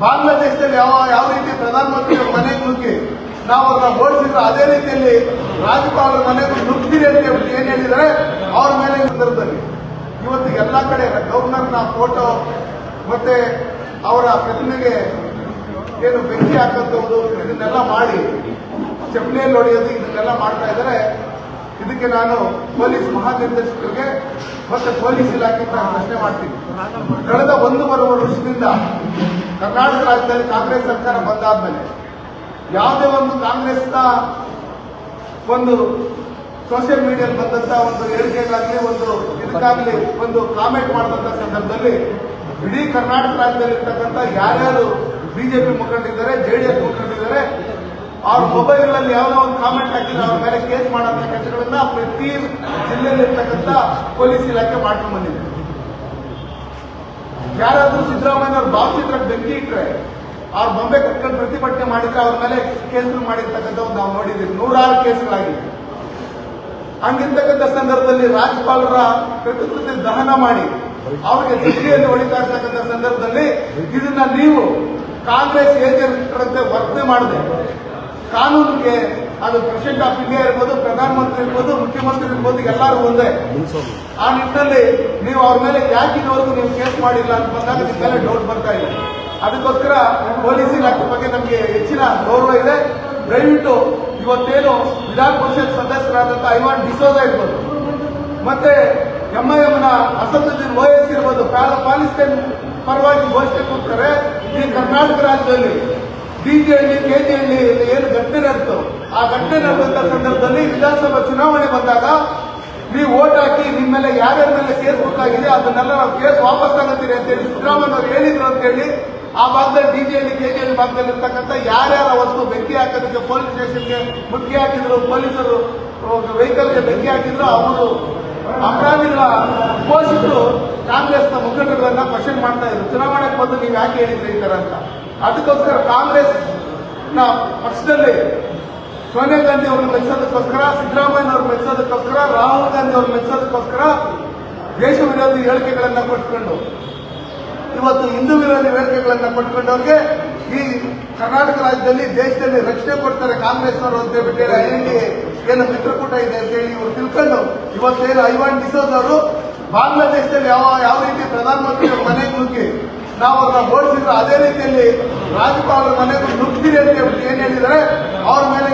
ಬಾಂಗ್ಲಾದೇಶದಲ್ಲಿ ಯಾವ ಯಾವ ರೀತಿ ಪ್ರಧಾನಮಂತ್ರಿ ಮನೆಗೆ ನುಗ್ಗಿ, ನಾವು ಅವ್ರನ್ನ ಓಡಿಸಿದ್ರು ಅದೇ ರೀತಿಯಲ್ಲಿ ರಾಜ್ಯಪಾಲರ ಮನೆಗೂ ನುಗ್ಗಿರಿ ಅಂತ ಏನು ಹೇಳಿದ್ದಾರೆ ಅವ್ರ ಮೇಲೆ ಸಂದರ್ಭದಲ್ಲಿ ಇವತ್ತು ಎಲ್ಲಾ ಕಡೆ ಗವರ್ನರ್ನ ಫೋಟೋ ಮತ್ತೆ ಅವರ ಪ್ರತಿಮೆಗೆ ಏನು ಬೆಂಕಿ ಹಾಕಂತ ಇದನ್ನೆಲ್ಲ ಮಾಡಿ, ಚಪ್ಪಲಿಯಲ್ಲಿ ಹೊಡೆಯೋದು ಇದನ್ನೆಲ್ಲ ಮಾಡ್ತಾ ಇದ್ದಾರೆ ಇದಕ್ಕೆ ನಾನು ಪೊಲೀಸ್ ಮಹಾನಿರ್ದೇಶಕರಿಗೆ ಮತ್ತೆ ಪೊಲೀಸ್ ಇಲಾಖೆ ಪ್ರಶ್ನೆ ಮಾಡ್ತೀನಿ. ಕಳೆದ ಒಂದೂವರೆ ವರ್ಷದಿಂದ ಕರ್ನಾಟಕ ರಾಜ್ಯದಲ್ಲಿ ಕಾಂಗ್ರೆಸ್ ಸರ್ಕಾರ ಬಂದಾದ್ಮೇಲೆ ಯಾವುದೇ ಒಂದು ಕಾಂಗ್ರೆಸ್ನ ಒಂದು ಸೋಷಿಯಲ್ ಮೀಡಿಯಾದಲ್ಲಿ ಬಂದಂತ ಒಂದು ಹೇಳಿಕೆಗಾಗಲಿ, ಒಂದು ಇದಕ್ಕಾಗಲಿ, ಒಂದು ಕಾಮೆಂಟ್ ಮಾಡಿದಂತ ಸಂದರ್ಭದಲ್ಲಿ ಇಡೀ ಕರ್ನಾಟಕ ರಾಜ್ಯದಲ್ಲಿ ಇರ್ತಕ್ಕಂಥ ಯಾರ್ಯಾರು ಬಿಜೆಪಿ ಮುಖಂಡಿದ್ದಾರೆ ಜೆಡಿಎಸ್ ಮುಖಂಡರಿದ್ದಾರೆ ಅವ್ರ ಮೊಬೈಲ್ಗಳಲ್ಲಿ ಯಾವುದೋ ಒಂದು ಕಾಮೆಂಟ್ ಹಾಕಿದ್ರೆ ಅವ್ರ ಮೇಲೆ ಕೇಸ್ ಮಾಡುವಂತ ಕೆಲಸಗಳನ್ನ ಪ್ರತಿ ಜಿಲ್ಲೆಯಲ್ಲಿರ್ತಕ್ಕಂಥ ಪೊಲೀಸ್ ಇಲಾಖೆ ಮಾಡ್ಕೊಂಡು ಬಂದಿದೆ ಯಾರಾದ್ರೂ ಸಿದ್ದರಾಮಯ್ಯ ಅವ್ರ ಭಾವಚಿತ್ರ ಬೆಂಕಿ ಇಟ್ಟರೆ ಅವ್ರ ಬೊಂಬೆ ಕಟ್ಕೊಂಡು ಪ್ರತಿಭಟನೆ ಮಾಡಿದ್ರೆ ಅವ್ರ ಮೇಲೆ ಕೇಸ್ ಮಾಡಿರ್ತಕ್ಕಂಥದ್ದು ನಾವು ನೋಡಿದ್ದೀವಿ. ನೂರಾರು ಕೇಸ್ಗಳಾಗಿದೆ ಹಂಗಿರ್ತಕ್ಕಂಥ ಸಂದರ್ಭದಲ್ಲಿ ರಾಜ್ಯಪಾಲರ ಪ್ರತಿಕೃತಿ ದಹನ ಮಾಡಿ ಅವರಿಗೆ ದಿಲ್ಲಿಯಲ್ಲಿ ಹೊಡಿತಾ ಇರ್ತಕ್ಕಂಥ ಸಂದರ್ಭದಲ್ಲಿ ಇದನ್ನ ನೀವು ಕಾಂಗ್ರೆಸ್ ಏಜೆಂಟ್ ವರ್ತನೆ ಮಾಡದೆ. ಕಾನೂನಿಗೆ, ಅದು ಪ್ರೆಸಿಡೆಂಟ್ ಆಫ್ ಇಂಡಿಯಾ ಇರ್ಬೋದು, ಪ್ರಧಾನಮಂತ್ರಿ ಇರ್ಬೋದು, ಮುಖ್ಯಮಂತ್ರಿ ಇರ್ಬೋದು, ಎಲ್ಲರೂ ಒಂದೇ. ಆ ನಿಟ್ಟಿನಲ್ಲಿ ನೀವು ಅವ್ರ ಮೇಲೆ ಯಾಕೆ ಇದುವರೆಗೂ ನೀವು ಕೇಸ್ ಮಾಡಿಲ್ಲ ಅಂತ ಬಂದಾಗ ನಿಮ್ಮ ಮೇಲೆ ಡೌಟ್ ಬರ್ತಾ ಇದೆ ಅದಕ್ಕೋಸ್ಕರ ಪೊಲೀಸ್ ಇಲಾಖೆ ಬಗ್ಗೆ ನಮಗೆ ಹೆಚ್ಚಿನ ಗೌರವ ಇದೆ. ದಯವಿಟ್ಟು ಇವತ್ತೇನು ವಿಧಾನ ಪರಿಷತ್ ಸದಸ್ಯರಾದಂಥ ಐವಾನ್ ಡಿಸೋದ ಇರ್ಬೋದು, ಮತ್ತೆ ಎಂಐಎಂನ ಅಸದುದ್ದೀನ್ ಓಎಸ್ ಇರ್ಬೋದು ಪ್ಯಾಲ- ಪರವಾಗಿ ಘೋಷಣೆ ಕೊಡ್ತಾರೆ. ಈ ಕರ್ನಾಟಕ ರಾಜ್ಯದಲ್ಲಿ ಡಿಜಿಹಳ್ಳಿ ಕೆಜಿಯಲ್ಲಿ ಏನು ಘಟನೆ ನಡೆತು ಆ ಘಟನೆ ನಡೆದಂತ ಸಂದರ್ಭದಲ್ಲಿ ವಿಧಾನಸಭಾ ಚುನಾವಣೆ ಬಂದಾಗ ನೀವು ಓಟ್ ಹಾಕಿ ನಿಮ್ಮ ಮೇಲೆ ಯಾರ್ಯಾರ ಮೇಲೆ ಕೇಸ್ ಆಗಿದೆ, ಅದನ್ನೆಲ್ಲ ನಾವು ಕೇಸ್ ವಾಪಸ್ ತಗೋತೀರಿ ಅಂತ ಹೇಳಿ ಸಿದ್ದರಾಮಯ್ಯ ಅವರು ಹೇಳಿದ್ರು ಅಂತ ಹೇಳಿ, ಆ ಭಾಗದಲ್ಲಿ ಡಿಜಿಯಲ್ಲಿ ಕೆಜಿಯಲ್ಲಿ ಭಾಗದಲ್ಲಿ ಇರ್ತಕ್ಕಂಥ ಯಾರ್ಯಾರ ವಸ್ತು ಬೆಂಕಿ ಹಾಕೋದಕ್ಕೆ ಪೊಲೀಸ್ ಸ್ಟೇಷನ್ಗೆ ಮುಟ್ಟಿ ಹಾಕಿದ್ರು, ಪೊಲೀಸರು ವೆಹಿಕಲ್ಗೆ ಬೆಂಕಿ ಹಾಕಿದ್ರು, ಅವರು ಅಪರಾಧಿಗಳ ಪೋಷಕರು ಕಾಂಗ್ರೆಸ್ನ ಮುಖಂಡರನ್ನ ಕ್ವಶನ್ ಮಾಡ್ತಾ ಇದ್ರು. ಚುನಾವಣೆಗೆ ಬಂದು ನೀವು ಯಾಕೆ ಹೇಳಿದ್ರಿ ಈ ತರ ಅಂತ? ಅದಕ್ಕೋಸ್ಕರ ಕಾಂಗ್ರೆಸ್ನ ಪಕ್ಷದಲ್ಲಿ ಸೋನಿಯಾ ಗಾಂಧಿ ಅವ್ರನ್ನ ಮೆಚ್ಚೋದಕ್ಕೋಸ್ಕರ ಸಿದ್ದರಾಮಯ್ಯ ಅವ್ರನ್ನ ಮೆಚ್ಚೋದಕ್ಕೋಸ್ಕರ ರಾಹುಲ್ ಗಾಂಧಿ ಅವ್ರನ್ನ ಮೆಚ್ಚೋದಕ್ಕೋಸ್ಕರ ದೇಶ ವಿರೋಧಿ ಹೇಳಿಕೆಗಳನ್ನ ಕೊಟ್ಕೊಂಡು, ಇವತ್ತು ಹಿಂದೂ ವಿರೋಧಿ ಹೇಳಿಕೆಗಳನ್ನ ಕೊಟ್ಕೊಂಡವ್ರಿಗೆ ಈ ಕರ್ನಾಟಕ ರಾಜ್ಯದಲ್ಲಿ, ದೇಶದಲ್ಲಿ ರಕ್ಷಣೆ ಕೊಡ್ತಾರೆ ಕಾಂಗ್ರೆಸ್ನವರು ಅಂತ ಬಿಟ್ಟಿದ್ದಾರೆ ಐಎನ್ಡಿ ಏನು ಮಿತ್ರಕೂಟ ಇದೆ ಅಂತ ಹೇಳಿ ಇವರು ತಿಳ್ಕೊಂಡು, ಇವತ್ತೇನು ಐವಾನ್ ಡಿಸೋದ್ ಅವರು, ಬಾಂಗ್ಲಾದೇಶದಲ್ಲಿ ಯಾವ ಯಾವ ರೀತಿ ಪ್ರಧಾನಮಂತ್ರಿ ಅವ್ರ ಮನೆಗೆ ನುಗ್ಗಿ ನಾವು ಅವ್ರನ್ನ ಓಡಿಸಿದ್ರು ಅದೇ ರೀತಿಯಲ್ಲಿ ರಾಜ್ಯಪಾಲರ ಮನೆಗೂ ನುಗ್ಗಿರಿ ಅಂತ ಏನ್ ಹೇಳಿದ್ರೆ ಅವ್ರ ಮೇಲೆ